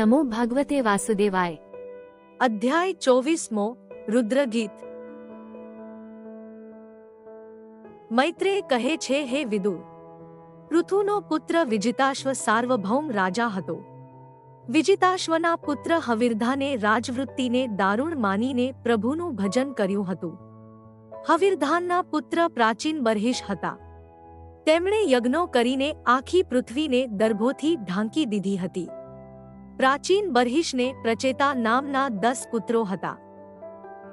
નમો ભગવતે વાસુદેવાય અધ્યાય ચોવીસમો રુદ્રગીત મૈત્રેય કહે છે હે વિદુર ઋતુનો પુત્ર વિજિતાશ્વ સાર્વભૌમ રાજા હતો વિજિતાશ્વના પુત્ર હવિર્ધાને રાજવૃત્તિને દારૂણ માનીને પ્રભુનું ભજન કર્યું હતું હવિર્ધાનના પુત્ર પ્રાચીન બરહિશ હતા તેમણે યજ્ઞો કરીને આખી પૃથ્વીને દર્ભોથી ઢાંકી દીધી હતી। પ્રાચીન બર્હિશને પ્રચેતા નામના દસ પુત્રો હતા.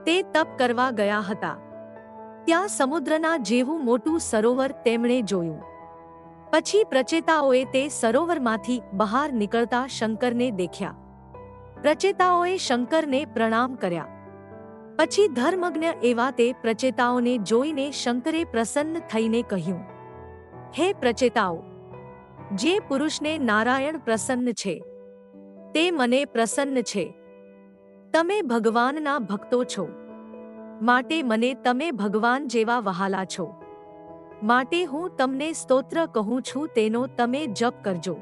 તે તપ કરવા ગયા હતા. ત્યાં સમુદ્રના જેવું મોટું સરોવર તેમણે જોયું. પછી પ્રચેતાઓએ તે સરોવરમાંથી બહાર નીકળતા શંકરને દેખ્યા. પ્રચેતાઓએ શંકરને પ્રણામ કર્યા. પછી ધર્મજ્ઞ એવા તે પ્રચેતાઓને જોઈને શંકરે પ્રસન્ન થઈને કહ્યું, હે પ્રચેતાઓ, જે પુરુષને નારાયણ પ્રસન્ન છે તે મને પ્રસન્ન છે. તમે ભગવાનના ભક્તો છો. માટે મને તમે ભગવાન જેવા વહાલા છો. માટે હું તમને સ્તોત્ર કહું છું તેનો તમે જપ કરજો.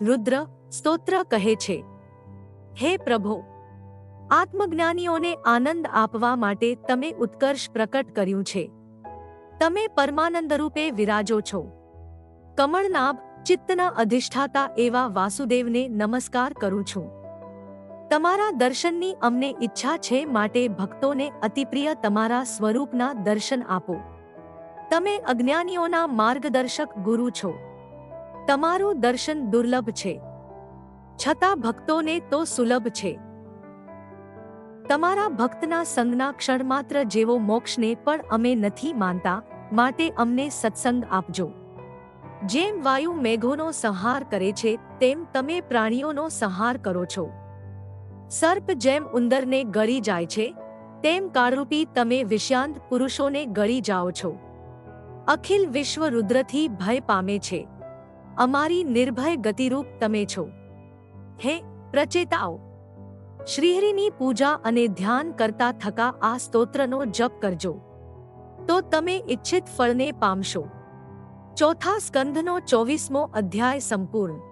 રુદ્ર, સ્તોત્ર કહે છે. હે પ્રભો, આત્મજ્ઞાનીઓને આનંદ આપવા માટે તમે ઉત્કર્ષ પ્રકટ કર્યું છે. તમે પરમાનંદરૂપે વિરાજો છો. કમળનાભ ચિત્તના અધિષ્ઠાતા એવા વાસુદેવને નમસ્કાર કરું છું. તમારા દર્શનની અમને ઈચ્છા છે માટે ભક્તોને અતિપ્રિય તમારા સ્વરૂપના દર્શન આપો. તમે અજ્ઞાનીઓના માર્ગદર્શક ગુરુ છો. તમારું દર્શન દુર્લભ છે. છતાં ભક્તોને તો સુલભ છે. તમારા ભક્તના સંગના ક્ષણમાત્ર જેવો મોક્ષને પણ અમે નથી માનતા, માટે અમને સત્સંગ આપજો. જેમ વાયુ મેઘોનો સંહાર કરે છે, તેમ તમે પ્રાણીઓનો સંહાર કરો છો. સર્પ જેમ ઉંદરને ગળી જાય છે, તેમ કાળરૂપી તમે વિષાંત પુરુષોને ગળી જાઓ છો. અખિલ વિશ્વ રુદ્રથી ભય પામે છે. અમારી નિર્ભય ગતિરૂપ તમે છો. હે, પ્રચેતાઓ! શ્રીહરિની પૂજા અને ધ્યાન કરતા થકા આ સ્તોત્રનો જપ કરજો. તો તમે ઇચ્છિત ફળને પામશો. ચોથા સ્કંધનો ચોવીસમો અધ્યાય સંપૂર્ણ.